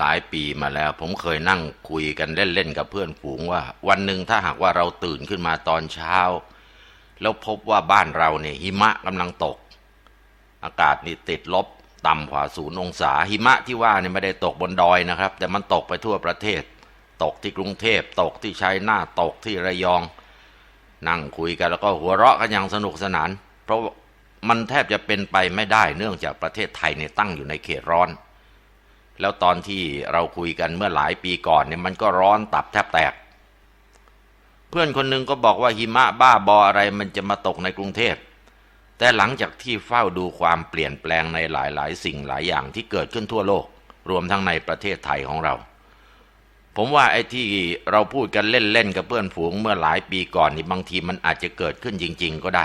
หลายปีมาแล้ว ผมเคยนั่งคุยกันเล่นๆกับเพื่อนฝูงว่า วันหนึ่งถ้าหากว่าเราตื่นขึ้นมาตอนเช้า แล้วพบว่าบ้านเราเนี่ยหิมะกำลังตก อากาศนี่ติดลบต่ำกว่าศูนย์องศาหิมะที่ว่าเนี่ยไม่ได้ตกบนดอยนะครับ แต่มันตกไปทั่วประเทศ ตกที่กรุงเทพตกที่ชัยนาตกที่ระยอง นั่งคุยกันแล้วก็หัวเราะกันอย่างสนุกสนาน เพราะมันแทบจะเป็นไปไม่ได้เนื่องจากประเทศไทยเนี่ยตั้งอยู่ในเขตร้อน แล้วตอนที่เราคุยกันเมื่อหลายปีก่อนเนี่ยมันก็ร้อนตับแทบแตก เพื่อนคนหนึ่งก็บอกว่าหิมะบ้าบออะไรมันจะมาตกในกรุงเทพแต่หลังจากที่เฝ้าดูความเปลี่ยนแปลงในหลายๆ สิ่งหลายอย่างที่เกิดขึ้นทั่วโลก รวมทั้งในประเทศไทยของเรา ผมว่าไอ้ที่เราพูดกันเล่น ๆ กับเพื่อนฝูงเมื่อหลายปีก่อนนี่บางทีมันอาจจะเกิดขึ้นจริง ๆ ก็ได้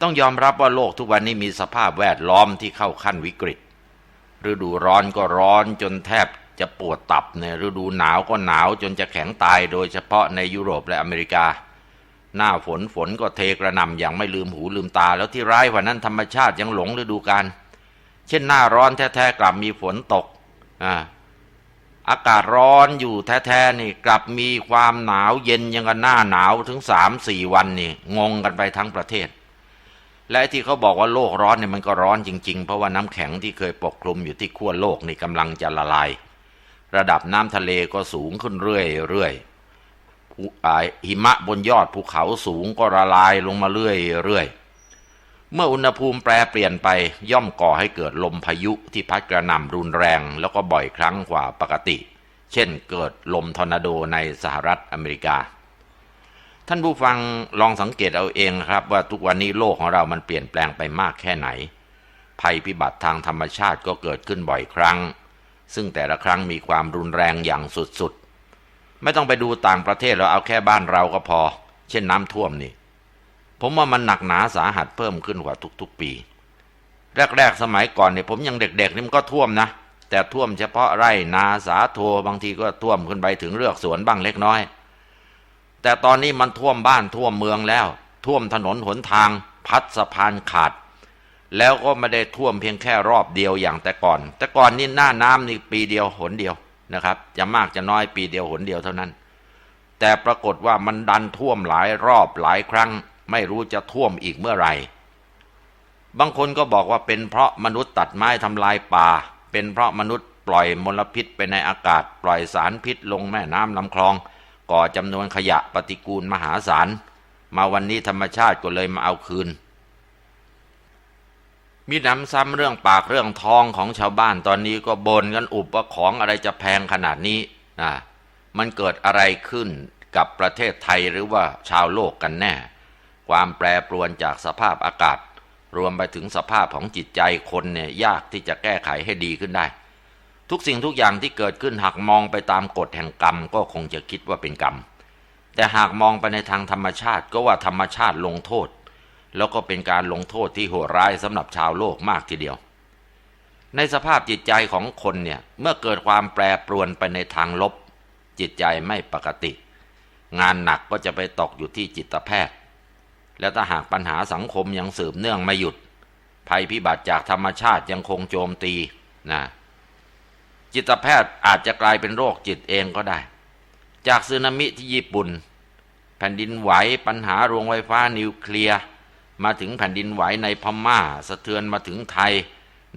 ต้องยอมรับว่าโลกทุกวันนี้มีสภาพแวดล้อมที่เข้าขั้นวิกฤต ฤดูร้อนก็ร้อนจนแทบจะปวดตับในฤดูหนาวก็หนาวจนจะแข็งตายโดยเฉพาะในยุโรปและอเมริกา หน้าฝนฝนก็เทกระหน่ำอย่างไม่ลืมหูลืมตา แล้วที่ร้ายกว่านั้นธรรมชาติยังหลงฤดูกาลเช่นหน้าร้อนแท้ๆกลับมีฝนตกอ่าอากาศร้อนอยู่แท้ๆนี่กลับมีความหนาวเย็นยังกันหน้าหนาวถึงสามสี่วันนี่งงกันไปทั้งประเทศ และที่เขาบอกว่าโลกร้อนเนี่ยมันก็ร้อนจริง ๆ เพราะว่าน้ำแข็งที่เคยปกคลุมอยู่ที่ขั้วโลกนี่กำลังจะละลาย ระดับน้ำทะเลก็สูงขึ้นเรื่อยๆอหิมะบนยอดภูเขาสูงก็ละลายลงมาเรื่อยๆเมื่ออุณหภูมิแปรเปลี่ยนไปย่อมก่อให้เกิดลมพายุที่พัดกระหน่ำรุนแรง แล้วก็บ่อยครั้งกว่าปกติ เช่นเกิดลมทอร์นาโดในสหรัฐอเมริกา ท่านผู้ฟังลองสังเกตเอาเองนะครับ ว่าทุกวันนี้โลกของเรามันเปลี่ยนแปลงไปมากแค่ไหน ภัยพิบัติทางธรรมชาติก็เกิดขึ้นบ่อยครั้ง ซึ่งแต่ละครั้งมีความรุนแรงอย่างสุดๆ ไม่ต้องไปดูต่างประเทศเราเอาแค่บ้านเราก็พอ เช่นน้ำท่วมนี่ ผมว่ามันหนักหนาสาหัสเพิ่มขึ้นกว่าทุกๆปี แรกๆสมัยก่อนเนี่ยผมยังเด็กๆนี่มันก็ท่วมนะ แต่ท่วมเฉพาะไร่นาสาโทบางทีก็ท่วมขึ้นไปถึงเรือกสวนบ้างเล็กน้อย แต่ตอนนี้มันท่วมบ้านท่วมเมืองแล้ว ท่วมถนนหนทาง พัดสะพานขาด แล้วก็ไม่ได้ท่วมเพียงแค่รอบเดียวอย่างแต่ก่อน แต่ก่อนนี่หน้าน้ำนี่ปีเดียวหนเดียวนะครับจะมากจะน้อยปีเดียวหนเดียวเท่านั้น แต่ปรากฏว่ามันดันท่วมหลายรอบหลายครั้ง ไม่รู้จะท่วมอีกเมื่อไหร่บางคนก็บอกว่าเป็นเพราะมนุษย์ตัดไม้ทำลายป่า เป็นเพราะมนุษย์ปล่อยมลพิษไปในอากาศ ปล่อยสารพิษลงแม่น้ำลำคลอง ก่อจำนวนขยะปฏิกูลมหาศาล มาวันนี้ธรรมชาติก็เลยมาเอาคืน มีน้ำซ้ำเรื่องปากเรื่องทองของชาวบ้านตอนนี้ก็บ่นกันอุบว่าของอะไรจะแพงขนาดนี้นะมันเกิดอะไรขึ้นกับประเทศไทยหรือว่าชาวโลกกันแน่ ความแปรปรวนจากสภาพอากาศ รวมไปถึงสภาพของจิตใจคนเนี่ยยากที่จะแก้ไขให้ดีขึ้นได้ ทุกสิ่งทุกอย่างที่เกิดขึ้นหากมองไปตามกฎแห่งกรรม ก็คงจะคิดว่าเป็นกรรม แต่หากมองไปในทางธรรมชาติก็ว่าธรรมชาติลงโทษ แล้วก็เป็นการลงโทษที่โหดร้ายสำหรับชาวโลกมากทีเดียว ในสภาพจิตใจของคนเนี่ยเมื่อเกิดความแปรปรวนไปในทางลบ จิตใจไม่ปกติ งานหนักก็จะไปตกอยู่ที่จิตแพทย์ และถ้าหากปัญหาสังคมยังสืบเนื่องไม่หยุด ภัยพิบัติจากธรรมชาติยังคงโจมตีนะ จิตแพทย์อาจจะกลายเป็นโรคจิตเองก็ได้ จากสึนามิที่ญี่ปุ่น แผ่นดินไหวปัญหาโรงไฟฟ้านิวเคลียร์มาถึงแผ่นดินไหวในพม่า สะเทือนมาถึงไทย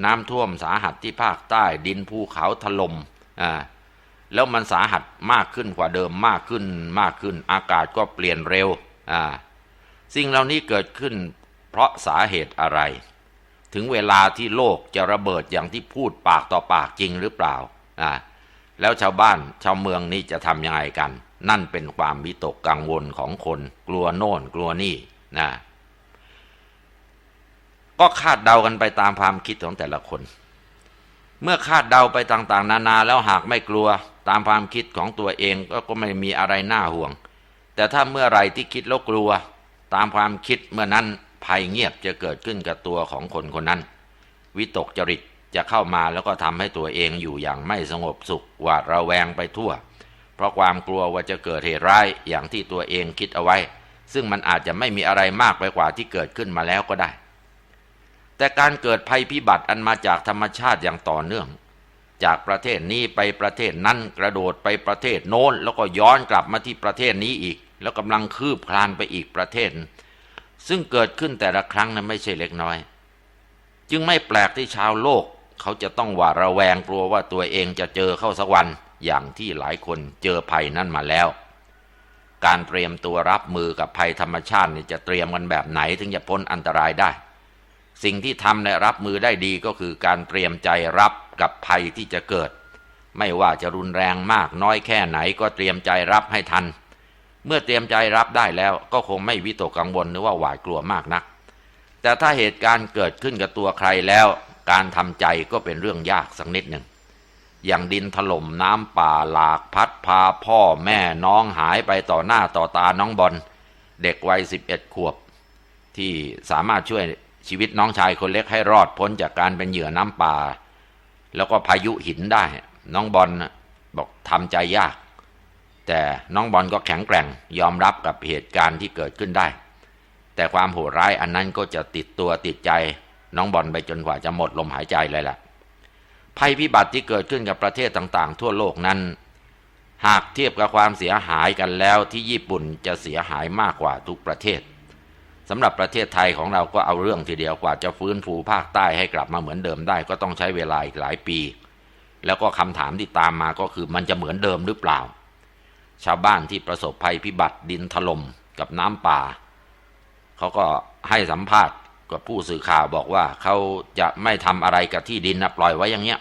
น้ำท่วมสาหัสที่ภาคใต้ดินภูเขาถล่มอ่าแล้วมันสาหัสมากขึ้นกว่าเดิมมากขึ้นมากขึ้นอากาศก็เปลี่ยนเร็วอ่าสิ่งเหล่านี้เกิดขึ้นเพราะสาเหตุอะไร ถึงเวลาที่โลกจะระเบิดอย่างที่พูดปากต่อปากจริงหรือเปล่าอ่าแล้วชาวบ้านชาวเมืองนี่จะทำยังไงกัน นั่นเป็นความวิตกกังวลของคนกลัวโน่นกลัวนี่นะก็คาดเดากันไปตามความคิดของแต่ละคน เมื่อคาดเดาไปต่าง ๆ นานาแล้วหากไม่กลัว ตามความคิดของตัวเองก็ก็ไม่มีอะไรน่าห่วง แต่ถ้าเมื่อไรที่คิดแล้วกลัว ตามความคิดเมื่อนั้น ภัยเงียบจะเกิดขึ้นกับตัวของคนคนนั้น วิตกจริตจะเข้ามาแล้วก็ทำให้ตัวเองอยู่อย่างไม่สงบสุขหวาดระแวงไปทั่ว เพราะความกลัวว่าจะเกิดเหตุร้ายอย่างที่ตัวเองคิดเอาไว้ ซึ่งมันอาจจะไม่มีอะไรมากไปกว่าที่เกิดขึ้นมาแล้วก็ได้ แต่การเกิดภัยพิบัติอันมาจากธรรมชาติอย่างต่อเนื่อง จากประเทศนี้ไปประเทศนั้นกระโดดไปประเทศโน้น แล้วก็ย้อนกลับมาที่ประเทศนี้อีก แล้วกำลังคืบคลานไปอีกประเทศ ซึ่งเกิดขึ้นแต่ละครั้งนั้นไม่ใช่เล็กน้อย จึงไม่แปลกที่ชาวโลก เขาจะต้องหวาดระแวงกลัวว่าตัวเองจะเจอเข้าสักวันอย่างที่หลายคนเจอภัยนั่นมาแล้ว การเตรียมตัวรับมือกับภัยธรรมชาตินี่จะเตรียมกันแบบไหนถึงจะพ้นอันตรายได้ สิ่งที่ทำและรับมือได้ดีก็คือการเตรียมใจรับกับภัยที่จะเกิด ไม่ว่าจะรุนแรงมากน้อยแค่ไหนก็เตรียมใจรับให้ทัน เมื่อเตรียมใจรับได้แล้วก็คงไม่วิตกกังวลหรือว่าหวาดกลัวมากนัก แต่ถ้าเหตุการณ์เกิดขึ้นกับตัวใครแล้ว การทำใจก็เป็นเรื่องยากสักนิดหนึ่งอย่างดินถล่มน้ำป่าหลากพัดพาพ่อแม่น้องหายไปต่อหน้าต่อตาน้องบอลเด็กวัยสิบเอ็ดขวบ ที่สามารถช่วยชีวิตน้องชายคนเล็กให้รอดพ้นจากการเป็นเหยื่อน้ำป่า แล้วก็พายุหินได้ น้องบอลบอกทำใจยาก แต่น้องบอลก็แข็งแกร่งยอมรับกับเหตุการณ์ที่เกิดขึ้นได้ แต่ความโหดร้ายอันนั้นก็จะติดตัวติดใจ น้องบอลไปจนกว่าจะหมดลมหายใจเลยล่ะ ภัยพิบัติที่เกิดขึ้นกับประเทศต่างๆ ทั่วโลกนั้น หากเทียบกับความเสียหายกันแล้วที่ญี่ปุ่นจะเสียหายมากกว่าทุกประเทศสำหรับประเทศไทยของเราก็เอาเรื่องทีเดียวกว่าจะฟื้นฟูภาคใต้ให้กลับมาเหมือนเดิมได้ ก็ต้องใช้เวลาอีกหลายปี แล้วก็คำถามที่ตามมาก็คือมันจะเหมือนเดิมหรือเปล่า ชาวบ้านที่ประสบภัยพิบัติดินถล่มกับน้ำป่า เขาก็ให้สัมภาษณ์กับผู้สื่อข่าวบอกว่าเขาจะไม่ทำอะไรกับที่ดินนะปล่อยไว้อย่างเงี้ย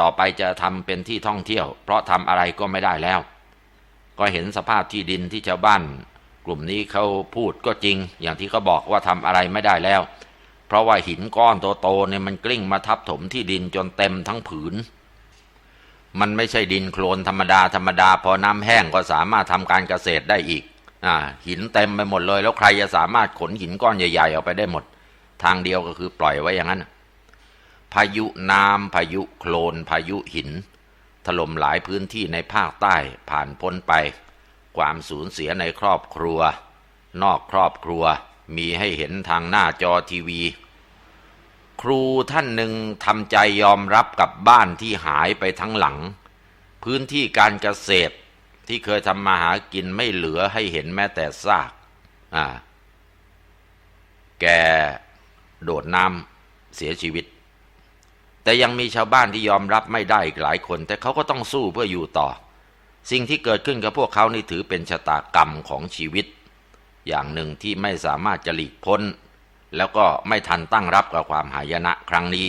ต่อไปจะทำเป็นที่ท่องเที่ยว เพราะทำอะไรก็ไม่ได้แล้ว ก็เห็นสภาพที่ดินที่ชาวบ้าน กลุ่มนี้เขาพูดก็จริง อย่างที่เขาบอกว่าทำอะไรไม่ได้แล้ว เพราะว่าหินก้อนโตๆเนี่ยมันกลิ้งมาทับถมที่ดินจนเต็มทั้งผืน มันไม่ใช่ดินโคลนธรรมดาธรรมดา พอน้ำแห้งก็สามารถทำการเกษตรได้อีกอหินเต็มไปหมดเลย แล้วใครจะสามารถขนหินก้อนใหญ่ๆออกไปได้หมด ทางเดียวก็คือปล่อยไว้อย่างนั้น พายุน้ำพายุโคลน พายุหิน ถล่มหลายพื้นที่ในภาคใต้ผ่านพ้นไป ความสูญเสียในครอบครัว นอกครอบครัวมีให้เห็นทางหน้าจอทีวี ครูท่านหนึ่งทำใจยอมรับกับบ้านที่หายไปทั้งหลัง พื้นที่การเกษตรที่เคยทำมาหากินไม่เหลือให้เห็นแม้แต่ซากอ่าแกโดดน้ำเสียชีวิต แต่ยังมีชาวบ้านที่ยอมรับไม่ได้อีกหลายคน แต่เขาก็ต้องสู้เพื่ออยู่ต่อ สิ่งที่เกิดขึ้นกับพวกเขานี่ถือเป็นชะตากรรมของชีวิต อย่างหนึ่งที่ไม่สามารถจะหลีกพ้น แล้วก็ไม่ทันตั้งรับกับความหายนะครั้งนี้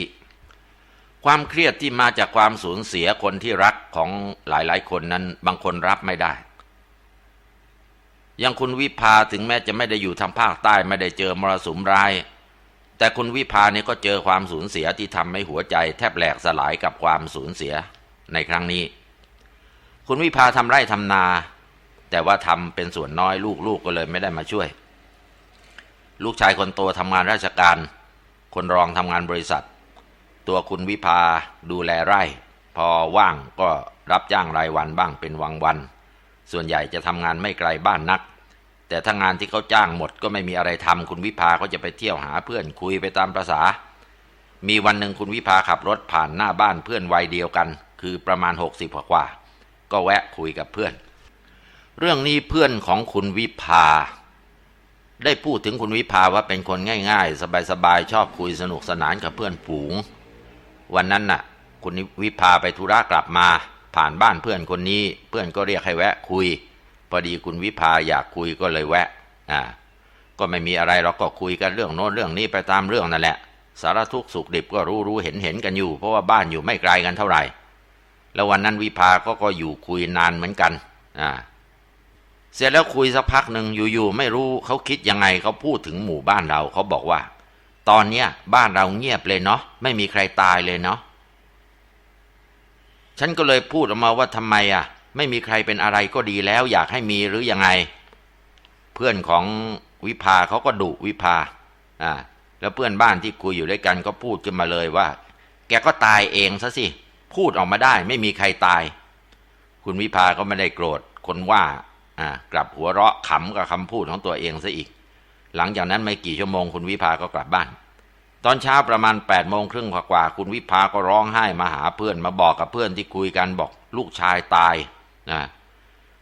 ความเครียดที่มาจากความสูญเสียคนที่รักของหลายๆ คนนั้นบางคนรับไม่ได้ อย่างคุณวิภาถึงแม้จะไม่ได้อยู่ทางภาคใต้ไม่ได้เจอมรสุมร้าย แต่คุณวิภาเนี่ยก็เจอความสูญเสียที่ทำให้หัวใจแทบแหลกสลายกับความสูญเสียในครั้งนี้ คุณวิภาทำไร่ทำนา แต่ว่าทำเป็นส่วนน้อยลูกๆกก็เลยไม่ได้มาช่วย ลูกชายคนโตทำงานราชการ คนรองทำงานบริษัท ตัวคุณวิภาดูแลไร่ พอว่างก็รับจ้างรายวันบ้างเป็นวังวัน ส่วนใหญ่จะทำงานไม่ไกลบ้านนัก แต่ถ้างานที่เขาจ้างหมดก็ไม่มีอะไรทำคุณวิภาก็จะไปเที่ยวหาเพื่อนคุยไปตามประษา มีวันหนึ่งคุณวิภาขับรถผ่านหน้าบ้านเพื่อนวัยเดียวกัน คือประมาณ 60กว่าก็แวะคุยกับเพื่อน เรื่องนี้เพื่อนของคุณวิภา ได้พูดถึงคุณวิภาว่าเป็นคนง่ายๆ สบายๆ ชอบคุยสนุกสนานกับเพื่อนฝูง วันนั้นน่ะ คุณวิภาไปธุระกลับมา ผ่านบ้านเพื่อนคนนี้ เพื่อนก็เรียกให้แวะคุย พอดีคุณวิภาอยากคุยก็เลยแวะอ่าก็ไม่มีอะไรเราก็คุยกันเรื่องโน้นเรื่องนี้ไปตามเรื่องนั่นแหละ สารทุกข์สุขดิบก็รู้รู้เห็นเห็นกันอยู่ เพราะว่าบ้านอยู่ไม่ไกลกันเท่าไหร่ แล้ววันนั้นวิภาก็ก็อยู่คุยนานเหมือนกันอ่า เสร็จแล้วคุยสักพักหนึ่งอยู่ๆไม่รู้เขาคิดยังไงเขาพูดถึงหมู่บ้านเราเขาบอกว่า ตอนเนี้ยบ้านเราเงียบเลยเนาะไม่มีใครตายเลยเนาะฉันก็เลยพูดออกมาว่าทำไมอะ ไม่มีใครเป็นอะไรก็ดีแล้ว อยากให้มีหรือยังไง เพื่อนของวิภาเขาก็ดุวิภาอ่าแล้วเพื่อนบ้านที่คุยอยู่ด้วยกันก็พูดขึ้นมาเลยว่า แกก็ตายเองซะสิพูดออกมาได้ ไม่มีใครตาย คุณวิภาก็ไม่ได้โกรธคนว่าอ่า กลับหัวเราะขำกับคำพูดของตัวเองซะอีก หลังจากนั้นไม่กี่ชั่วโมงคุณวิภาก็กลับบ้าน ตอนเช้าประมาณ8ปดโมงครึ่งกว่าคุณวิภาก็ร้องไห้มาหาเพื่อนมาบอกกับเพื่อนที่คุยกันบอกลูกชายตายนะ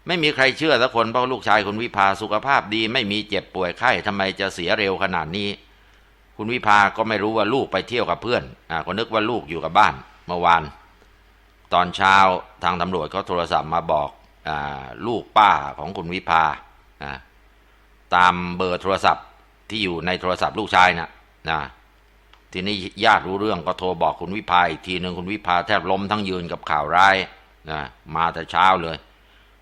ไม่มีใครเชื่อสักคนเพราะลูกชายคุณวิภาสุขภาพดี ไม่มีเจ็บป่วยไข้ทำไมจะเสียเร็วขนาดนี้ คุณวิภาก็ไม่รู้ว่าลูกไปเที่ยวกับเพื่อนอ่าก็นึกว่าลูกอยู่กับบ้านเมื่อวาน ตอนเช้าทางตำรวจก็โทรศัพท์มาบอก ลูกป้าของคุณวิภาตามเบอร์โทรศัพท์ที่อยู่ในโทรศัพท์ลูกชายนะนะทีนี้ญาติรู้เรื่องก็โทรบอกคุณวิภาอีกทีหนึ่งคุณวิภาแทบล้มทั้งยืนกับข่าวร้ายนะมาแต่เช้าเลย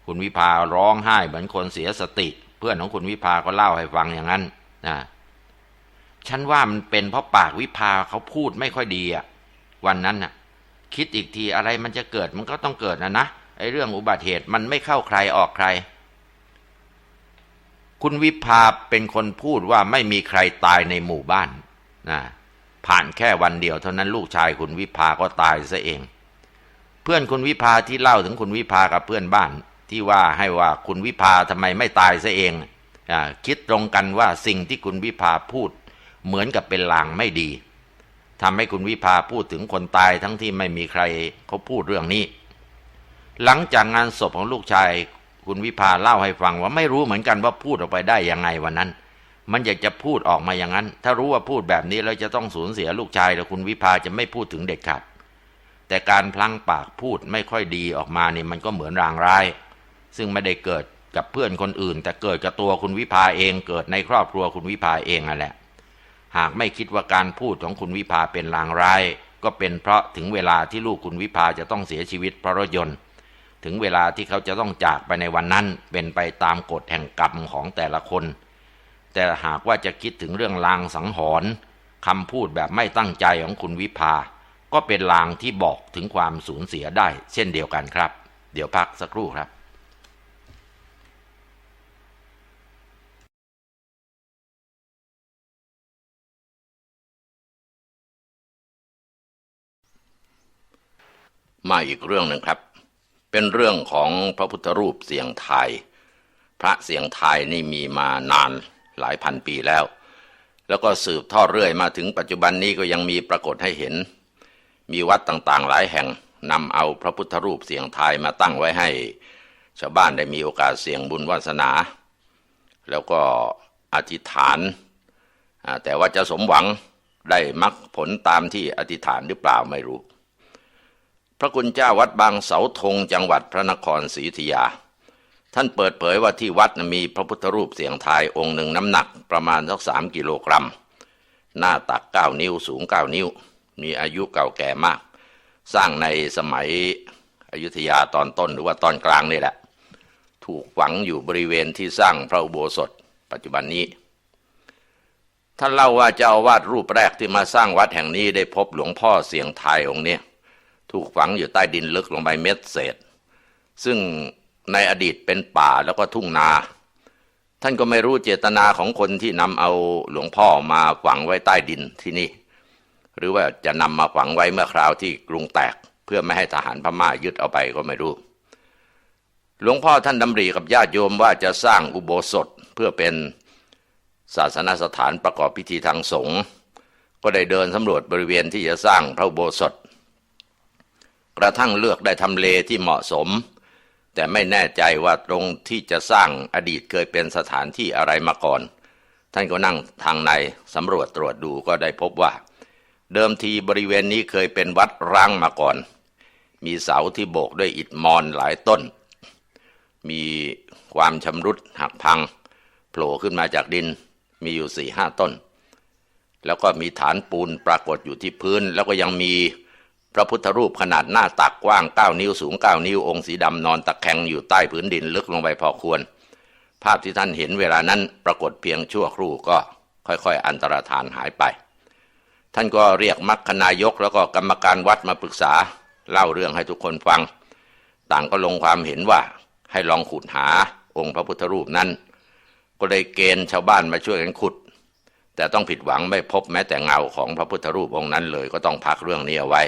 คุณวิภาร้องไห้เหมือนคนเสียสติ เพื่อนของคุณวิภาก็เล่าให้ฟังอย่างนั้นนะฉันว่ามันเป็นเพราะปากวิภาเขาพูดไม่ค่อยดีอะวันนั้นน่ะ คิดอีกทีอะไรมันจะเกิดมันก็ต้องเกิดนะนะ ไอ้เรื่องอุบัติเหตุมันไม่เข้าใครออกใคร คุณวิภาเป็นคนพูดว่าไม่มีใครตายในหมู่บ้านนะผ่านแค่วันเดียวเท่านั้นลูกชายคุณวิภาก็ตายซะเอง เพื่อนคุณวิภาที่เล่าถึงคุณวิภากับเพื่อนบ้าน ที่ว่าให้ว่าคุณวิภาทำไมไม่ตายซะเองอคิดตรงกันว่าสิ่งที่คุณวิภาพูด เหมือนกับเป็นลางไม่ดีทำให้คุณวิภาพูดถึงคนตายทั้งที่ไม่มีใครเขาพูดเรื่องนี้ หลังจากงานศพของลูกชาย คุณวิภาเล่าให้ฟังว่าไม่รู้เหมือนกันว่าพูดออกไปได้ยังไงวันนั้น มันอยากจะพูดออกมาอย่างนั้น ถ้ารู้ว่าพูดแบบนี้แล้วจะต้องสูญเสียลูกชายแล้วคุณวิภาจะไม่พูดถึงเด็ดขาดแต่การพลั้งปากพูดไม่ค่อยดีออกมาเนี่ยมันก็เหมือนรางร้าย ซึ่งไม่ได้เกิดกับเพื่อนคนอื่น แต่เกิดกับตัวคุณวิภาเองเกิดในครอบครัวคุณวิภาเองนั่นแหละ หากไม่คิดว่าการพูดของคุณวิภาเป็นลางร้าย ก็เป็นเพราะถึงเวลาที่ลูกคุณวิภาจะต้องเสียชีวิตเพราะรถยนต์ ถึงเวลาที่เขาจะต้องจากไปในวันนั้น เป็นไปตามกฎแห่งกรรมของแต่ละคน แต่หากว่าจะคิดถึงเรื่องลางสังหรณ์คำพูดแบบไม่ตั้งใจของคุณวิภา ก็เป็นลางที่บอกถึงความสูญเสียได้ เช่นเดียวกันครับ เดี๋ยวพักสักครู่ครับมาอีกเรื่องหนึ่งครับ เป็นเรื่องของพระพุทธรูปเสียงไทย พระเสียงไทยนี่มีมานานหลายพันปีแล้ว แล้วก็สืบทอดเรื่อยมาถึงปัจจุบันนี้ก็ยังมีปรากฏให้เห็น มีวัดต่างๆหลายแห่งนำเอาพระพุทธรูปเสียงไทยมาตั้งไว้ให้ ชาวบ้านได้มีโอกาสเสี่ยงบุญวาสนา แล้วก็อธิษฐาน แต่ว่าจะสมหวังได้มรรคผลตามที่อธิษฐานหรือเปล่าไม่รู้ พระคุณเจ้าวัดบางเสาธงจังหวัดพระนครศรีอยุธยา ท่านเปิดเผยว่าที่วัดมีพระพุทธรูปเสียงไทยองค์หนึ่งน้ำหนักประมาณสักสามกิโลกรัม หน้าตักเก้านิ้วสูงเก้านิ้ว มีอายุเก่าแก่มาก สร้างในสมัยอยุธยาตอนต้นหรือว่าตอนกลางนี่แหละ ถูกฝังอยู่บริเวณที่สร้างพระอุโบสถ ปัจจุบันนี้ ท่านเล่าว่าเจ้าอาวาดรูปแรกที่มาสร้างวัดแห่งนี้ได้พบหลวงพ่อเสียงไทยองค์เนี้ย ถูกฝังอยู่ใต้ดินลึกลงไปเม็ดเศษ ซึ่งในอดีตเป็นป่าแล้วก็ทุ่งนา ท่านก็ไม่รู้เจตนาของคนที่นำเอาหลวงพ่อมาฝังไว้ใต้ดินที่นี่ หรือว่าจะนำมาฝังไว้เมื่อคราวที่กรุงแตก เพื่อไม่ให้ทหารพม่ายึดเอาไปก็ไม่รู้ หลวงพ่อท่านดำริกับญาติโยมว่าจะสร้างอุโบสถเพื่อเป็นศาสนสถานประกอบพิธีทางสงฆ์ก็ได้เดินสำรวจบริเวณที่จะสร้างพระอุโบสถ กระทั่งเลือกได้ทำเลที่เหมาะสม แต่ไม่แน่ใจว่าตรงที่จะสร้างอดีตเคยเป็นสถานที่อะไรมาก่อน ท่านก็นั่งทางในสำรวจตรวจดูก็ได้พบว่า เดิมทีบริเวณนี้เคยเป็นวัดร้างมาก่อน มีเสาที่โบกด้วยอิฐมอนหลายต้น มีความชำรุดหักพังโผล่ขึ้นมาจากดินมีอยู่สี่ห้าต้น แล้วก็มีฐานปูนปรากฏอยู่ที่พื้น แล้วก็ยังมี พระพุทธรูปขนาดหน้าตักกว้าง 9 นิ้วสูง 9 นิ้วองค์สีดำนอนตะแคงอยู่ใต้พื้นดินลึกลงไปพอควร ภาพที่ท่านเห็นเวลานั้นปรากฏเพียงชั่วครู่ก็ค่อยๆ อันตรธานหายไป ท่านก็เรียกมัคคนายกแล้วก็กรรมการวัดมาปรึกษา เล่าเรื่องให้ทุกคนฟัง ต่างก็ลงความเห็นว่าให้ลองขุดหาองค์พระพุทธรูปนั้น ก็เลยเกณฑ์ชาวบ้านมาช่วยกันขุด แต่ต้องผิดหวังไม่พบแม้แต่เงาของพระพุทธรูปองค์นั้นเลยก็ต้องพักเรื่องนี้เอาไว้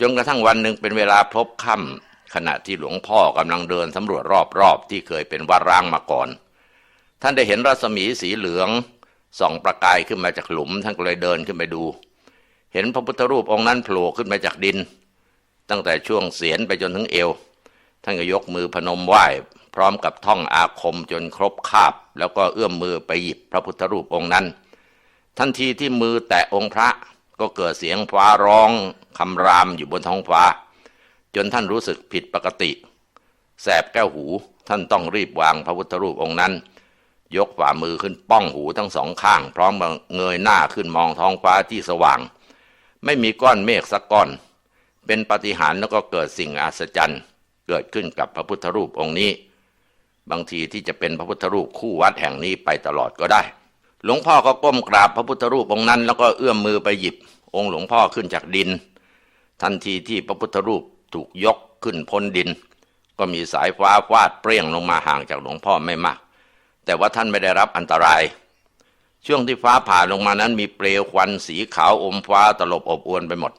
จนกระทั่งวันหนึ่งเป็นเวลาพบค่ำขณะที่หลวงพ่อกำลังเดินสำรวจรอบๆที่เคยเป็นวัดร้างมาก่อน ท่านได้เห็นรัศมีสีเหลืองส่องประกายขึ้นมาจากหลุม ท่านก็เลยเดินขึ้นไปดู เห็นพระพุทธรูปองค์นั้นโผล่ขึ้นมาจากดิน ตั้งแต่ช่วงเสียนไปจนถึงเอว ท่านก็ยกมือพนมไหว้พร้อมกับท่องอาคมจนครบคาบ แล้วก็เอื้อมมือไปหยิบพระพุทธรูปองค์นั้น ทันทีที่มือแตะองค์พระก็เกิดเสียงฟ้าร้อง คำรามอยู่บนท้องฟ้า จนท่านรู้สึกผิดปกติ แสบแก้วหูท่านต้องรีบวางพระพุทธรูปองค์นั้น ยกฝ่ามือขึ้นป้องหูทั้งสองข้าง พร้อมเงยหน้าขึ้นมองท้องฟ้าที่สว่าง ไม่มีก้อนเมฆสักก้อน เป็นปฏิหารแล้วก็เกิดสิ่งอัศจรรย์ เกิดขึ้นกับพระพุทธรูปองค์นี้ บางทีที่จะเป็นพระพุทธรูปคู่วัดแห่งนี้ไปตลอดก็ได้หลวงพ่อก็ก้มกราบพระพุทธรูปองค์นั้น แล้วก็เอื้อมมือไปหยิบ องค์หลวงพ่อขึ้นจากดิน ทันทีที่พระพุทธรูปถูกยกขึ้นพ้นดิน ก็มีสายฟ้าฟาดเปรี้ยงลงมาห่างจากหลวงพ่อไม่มาก แต่ว่าท่านไม่ได้รับอันตราย ช่วงที่ฟ้าผ่าลงมานั้นมีเปลวควันสีขาวอมฟ้าตลบอบอวนไปหมด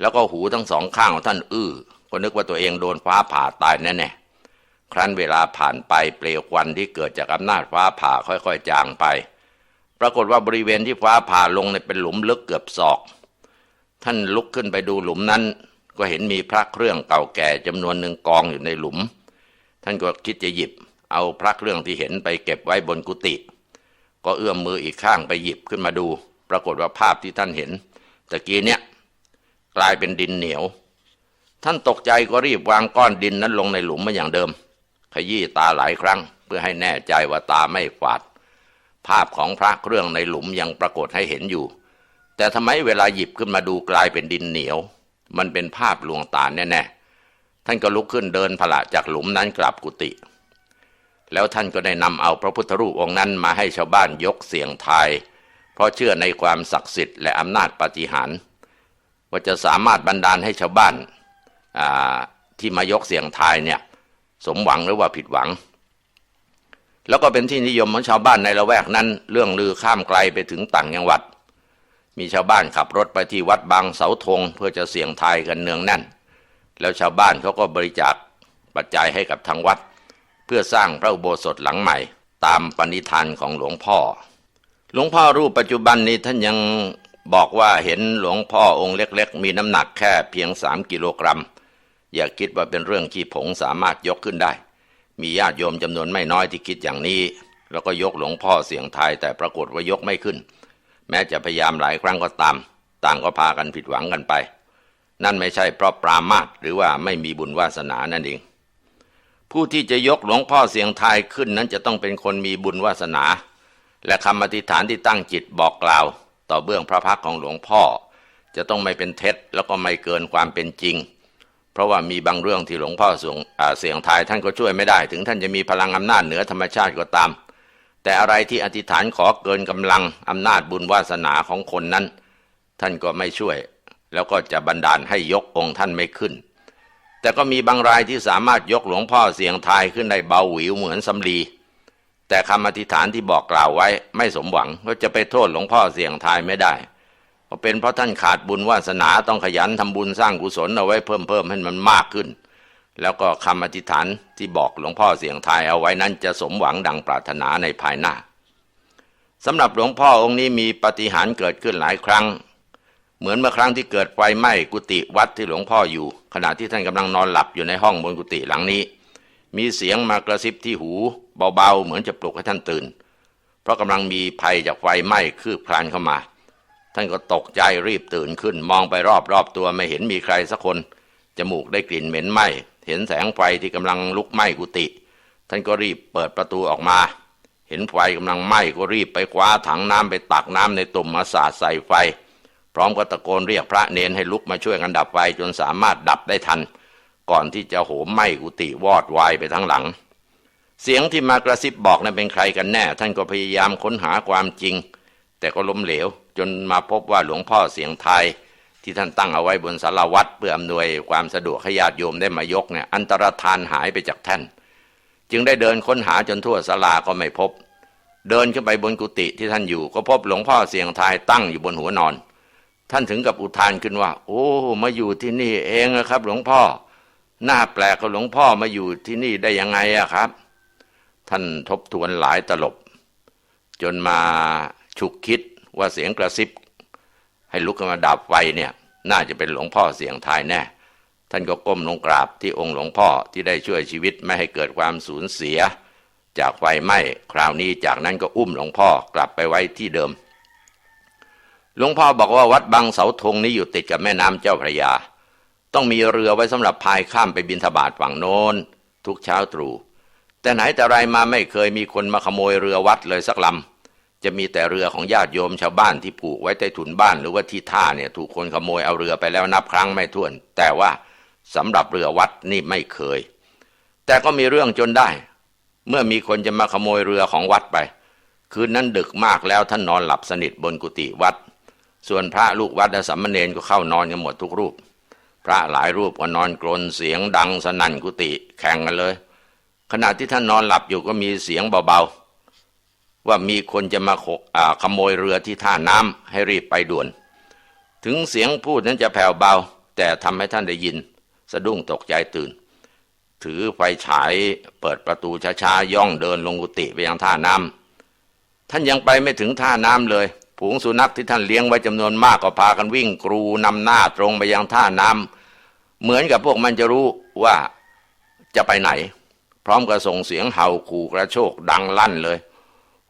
แล้วก็หูทั้งสองข้างของท่านอื้อก็นึกว่าตัวเองโดนฟ้าผ่าตายแน่ๆ ครั้นเวลาผ่านไปเปลวควันที่เกิดจากอำนาจฟ้าผ่าค่อยๆ จางไป ปรากฏว่าบริเวณที่ฟ้าผ่าลงเป็นหลุมลึกเกือบศอก ท่านลุกขึ้นไปดูหลุมนั้น ก็เห็นมีพระเครื่องเก่าแก่จำนวนหนึ่งกองอยู่ในหลุม ท่านก็คิดจะหยิบ เอาพระเครื่องที่เห็นไปเก็บไว้บนกุฏิก็เอื้อมมืออีกข้างไปหยิบขึ้นมาดู ปรากฏว่าภาพที่ท่านเห็นตะกี้เนี้ยกลายเป็นดินเหนียว ท่านตกใจก็รีบวางก้อนดินนั้นลงในหลุมมาอย่างเดิม ขยี้ตาหลายครั้ง เพื่อให้แน่ใจว่าตาไม่ฝาด ภาพของพระเครื่องในหลุมยังปรากฏให้เห็นอยู่ แต่ทำไมเวลาหยิบขึ้นมาดูกลายเป็นดินเหนียว มันเป็นภาพลวงตาแน่ๆท่านก็ลุกขึ้นเดินผละจากหลุมนั้นกลับกุฏิแล้วท่านก็ได้นำเอาพระพุทธรูปองค์นั้นมาให้ชาวบ้านยกเสียงทาย เพราะเชื่อในความศักดิ์สิทธิ์และอำนาจปฏิหารว่าจะสามารถบันดาลให้ชาวบ้านที่มายกเสียงทายเนี่ยสมหวังหรือว่าผิดหวัง แล้วก็เป็นที่นิยมของชาวบ้านในละแวกนั้น เรื่องลือข้ามไกลไปถึงต่างจังหวัด มีชาวบ้านขับรถไปที่วัดบางเสาธงเพื่อจะเสี่ยงทายกันเนืองแน่น แล้วชาวบ้านเขาก็บริจาคปัจจัยให้กับทางวัด เพื่อสร้างพระอุโบสถหลังใหม่ ตามปณิธานของหลวงพ่อ หลวงพ่อรูปปัจจุบันนี้ท่านยังบอกว่าเห็นหลวงพ่อองค์เล็กๆ มีน้ำหนักแค่เพียงสามกิโลกรัม อย่าคิดว่าเป็นเรื่องที่ผงสามารถยกขึ้นได้ มีญาติโยมจำนวนไม่น้อยที่คิดอย่างนี้ แล้วก็ยกหลวงพ่อเสียงไทยแต่ปรากฏว่ายกไม่ขึ้น แม้จะพยายามหลายครั้งก็ตาม ต่างก็พากันผิดหวังกันไป นั่นไม่ใช่เพราะปรามาตหรือว่าไม่มีบุญวาสนานั่นเอง ผู้ที่จะยกหลวงพ่อเสียงไทยขึ้นนั้นจะต้องเป็นคนมีบุญวาสนา และคำอธิษฐานที่ตั้งจิตบอกกล่าว ต่อเบื้องพระพักของหลวงพ่อ จะต้องไม่เป็นเท็จแล้วก็ไม่เกินความเป็นจริง เพราะว่ามีบางเรื่องที่หลวงพ่อเสียงเสียงทายท่านก็ช่วยไม่ได้ ถึงท่านจะมีพลังอำนาจเหนือธรรมชาติก็ตาม แต่อะไรที่อธิษฐานขอเกินกำลังอำนาจบุญวาสนาของคนนั้น ท่านก็ไม่ช่วย แล้วก็จะบันดาลให้ยกองค์ท่านไม่ขึ้น แต่ก็มีบางรายที่สามารถยกหลวงพ่อเสียงทายขึ้นได้เบาหวิวเหมือนสำลี แต่คำอธิษฐานที่บอกกล่าวไว้ไม่สมหวังก็จะไปโทษหลวงพ่อเสียงทายไม่ได้ก็เป็นเพราะท่านขาดบุญวาสนาต้องขยันทำบุญสร้างกุศลเอาไว้เพิ่มเพิ่มให้มันมากขึ้น แล้วก็คำอธิษฐานที่บอกหลวงพ่อเสียงทายเอาไว้นั้นจะสมหวังดังปรารถนาในภายหน้าสำหรับหลวงพ่อองค์นี้มีปฏิหารเกิดขึ้นหลายครั้ง เหมือนเมื่อครั้งที่เกิดไฟไหม้กุฏิวัดที่หลวงพ่ออยู่ ขณะที่ท่านกำลังนอนหลับอยู่ในห้องบนกุฏิหลังนี้ มีเสียงมากระซิบที่หูเบาๆ เหมือนจะปลุกให้ท่านตื่น เพราะกำลังมีภัยจากไฟไหม้คืบคลานเข้ามา ท่านก็ตกใจรีบตื่นขึ้น มองไปรอบรอบตัวไม่เห็นมีใครสักคนจมูกได้กลิ่นเหม็นไหม้ เห็นแสงไฟที่กำลังลุกไหม้กุฏิท่านก็รีบเปิดประตูออกมา เห็นไฟกำลังไหม้ก็รีบไปคว้าถังน้ำไปตักน้ำในตุ่มมาสาดใส่ไฟ พร้อมกับตะโกนเรียกพระเนนให้ลุกมาช่วยกันดับไฟจนสามารถดับได้ทัน ก่อนที่จะโหมไหม้กุฏิวอดวายไปทั้งหลัง เสียงที่มากระซิบบอกนั้นเป็นใครกันแน่ ท่านก็พยายามค้นหาความจริง แต่ก็ล้มเหลวจนมาพบว่าหลวงพ่อเสียงไทย ที่ท่านตั้งเอาไว้บนสารวัตรเพื่ออำนวยความสะดวกให้ญาติโยมได้มายกเนี่ยอันตรธานหายไปจากแท่น จึงได้เดินค้นหาจนทั่วศาลาก็ไม่พบ เดินขึ้นไปบนกุฏิที่ท่านอยู่ ก็พบหลวงพ่อเสียงไทยตั้งอยู่บนหัวนอน ท่านถึงกับอุทานขึ้นว่า โอ้มาอยู่ที่นี่เองนะครับ หลวงพ่อหน้าแปลกกับหลวงพ่อมาอยู่ที่นี่ได้ยังไงอะครับ ท่านทบทวนหลายตลบ จนมาฉุกคิดว่าเสียงกระซิบ ให้ลุกขึ้นมาดับไฟเนี่ย น่าจะเป็นหลวงพ่อเสียงทายแน่ ท่านก็ก้มลงกราบที่องค์หลวงพ่อที่ได้ช่วยชีวิตไม่ให้เกิดความสูญเสีย จากไฟไหม้คราวนี้จากนั้นก็อุ้มหลวงพ่อกลับไปไว้ที่เดิม หลวงพ่อบอกว่าวัดบางเสาธงนี้อยู่ติดกับแม่น้ำเจ้าพระยา ต้องมีเรือไว้สำหรับพายข้ามไปบินทบาทฝั่งโน้นทุกเช้าตรู่แต่ไหนแต่ไรมาไม่เคยมีคนมาขโมยเรือวัดเลยสักลำ จะมีแต่เรือของญาติโยมชาวบ้านที่ผูกไว้ใต้ถุนบ้านหรือว่าที่ท่าเนี่ยถูกคนขโมยเอาเรือไปแล้วนับครั้งไม่ถ้วน แต่ว่าสำหรับเรือวัดนี่ไม่เคย แต่ก็มีเรื่องจนได้ เมื่อมีคนจะมาขโมยเรือของวัดไป คืนนั้นดึกมากแล้วท่านนอนหลับสนิทบนกุฏิวัด ส่วนพระลูกวัดและสัมมเนนก็เข้านอนกันหมดทุกรูป พระหลายรูปก็นอนกรนเสียงดังสนั่นกุฏิแข่งกันเลย ขณะที่ท่านนอนหลับอยู่ก็มีเสียงเบาๆ ว่ามีคนจะมาขโมยเรือที่ท่าน้ำให้รีบไปด่วน ถึงเสียงพูดนั้นจะแผ่วเบา แต่ทำให้ท่านได้ยิน สะดุ้งตกใจตื่น ถือไฟฉายเปิดประตูช้าๆย่องเดินลงกุฏิไปยังท่าน้ำท่านยังไปไม่ถึงท่าน้ำเลยผูงสุนัขที่ท่านเลี้ยงไว้จำนวนมากก็พากันวิ่งกรูนำหน้าตรงไปยังท่าน้ำเหมือนกับพวกมันจะรู้ว่าจะไปไหน พร้อมกับส่งเสียงเห่าขู่กระโชกดังลั่นเลย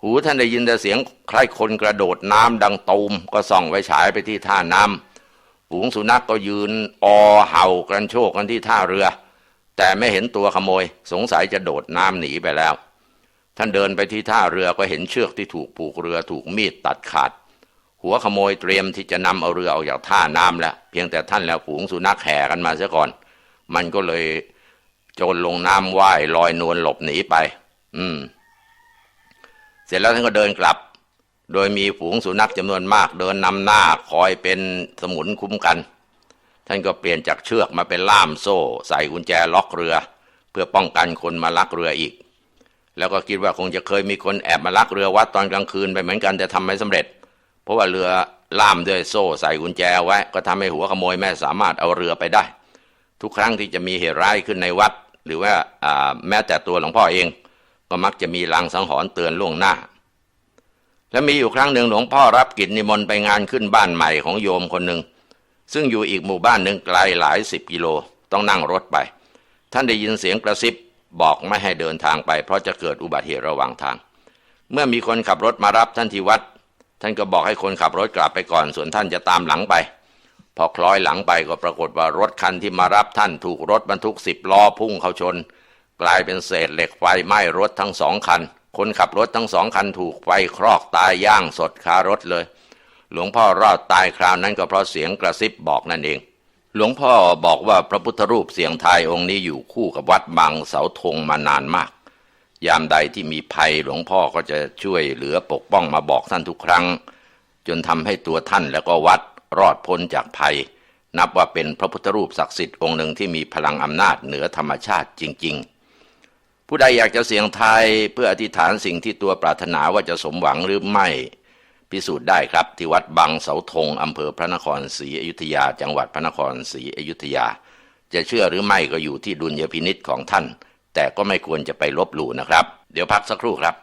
หูท่านได้ยินแต่เสียงคล้ายคนกระโดดน้ำดังตูมก็ส่องไว้ฉายไปที่ท่าน้ำฝูงสุนัขกก็ยืนอเห่ากระโชกกันที่ท่าเรือ แต่ไม่เห็นตัวขโมย สงสัยจะโดดน้ำหนีไปแล้ว ท่านเดินไปที่ท่าเรือก็เห็นเชือกที่ถูกผูกเรือถูกมีดตัดขาด หัวขโมยเตรียมที่จะนำเอาเรือออกจากท่าน้ำแล้วเพียงแต่ท่านแล้วฝูงสุนัขแห่กันมาเสียก่อน มันก็เลยโจรลงน้ำว่ายลอยนวลหลบหนีไป อืม ร็จแล้วท่านก็เดินกลับ โดยมีฝูงสุนัขจำนวนมาก เดินนำหน้าคอยเป็นสมุนคุ้มกัน ท่านก็เปลี่ยนจากเชือกมาเป็นล่ามโซ่ ใส่กุญแจล็อกเรือ เพื่อป้องกันคนมาลักเรืออีก แล้วก็คิดว่าคงจะเคยมีคนแอบมาลักเรือวัดตอนกลางคืนไปเหมือนกันแต่ทำไม่สำเร็จ เพราะว่าเรือล่ามด้วยโซ่ใส่กุญแจไว้ ก็ทำให้หัวขโมยแม่สามารถเอาเรือไปได้ ทุกครั้งที่จะมีเหตุร้ายขึ้นในวัด หรือว่าแม้แต่ตัวหลวงพ่อเอง ก็มักจะมีลางสังหรณ์เตือนล่วงหน้า และมีอยู่ครั้งหนึ่งหลวงพ่อรับกิจนิมนต์ไปงานขึ้นบ้านใหม่ของโยมคนหนึ่ง ซึ่งอยู่อีกหมู่บ้านหนึ่งไกลหลายสิบกิโลต้องนั่งรถไป ท่านได้ยินเสียงกระซิบบอกไม่ให้เดินทางไป เพราะจะเกิดอุบัติเหตุระหว่างทาง เมื่อมีคนขับรถมารับท่านที่วัด ท่านก็บอกให้คนขับรถกลับไปก่อน ส่วนท่านจะตามหลังไป พอคล้อยหลังไปก็ปรากฏว่ารถคันที่มารับท่านถูกรถบรรทุกสิบล้อพุ่งเข้าชน กลายเป็นเศษเหล็กไฟไหม้รถทั้งสองคัน คนขับรถทั้งสองคันถูกไฟครอกตายย่างสดคารถเลย หลวงพ่อรอดตายคราวนั้นก็เพราะเสียงกระซิบบอกนั่นเอง หลวงพ่อบอกว่าพระพุทธรูปเสียงไทยองค์นี้อยู่คู่กับวัดบางเสาธงมานานมาก ยามใดที่มีภัยหลวงพ่อก็จะช่วยเหลือปกป้องมาบอกท่านทุกครั้ง จนทำให้ตัวท่านแล้วก็วัดรอดพ้นจากภัย นับว่าเป็นพระพุทธรูปศักดิ์สิทธิ์องค์หนึ่งที่มีพลังอำนาจเหนือธรรมชาติจริง ๆ ผู้ใดอยากจะเสี่ยงทายเพื่ออธิษฐานสิ่งที่ตัวปรารถนาว่าจะสมหวังหรือไม่พิสูจน์ได้ครับ ที่วัดบางเสาธงอำเภอพระนครศรีอยุธยา จังหวัดพระนครศรีอยุธยา จะเชื่อหรือไม่ก็อยู่ที่ดุลยพินิษของท่าน แต่ก็ไม่ควรจะไปลบหลู่นะครับ เดี๋ยวพักสักครู่ครับ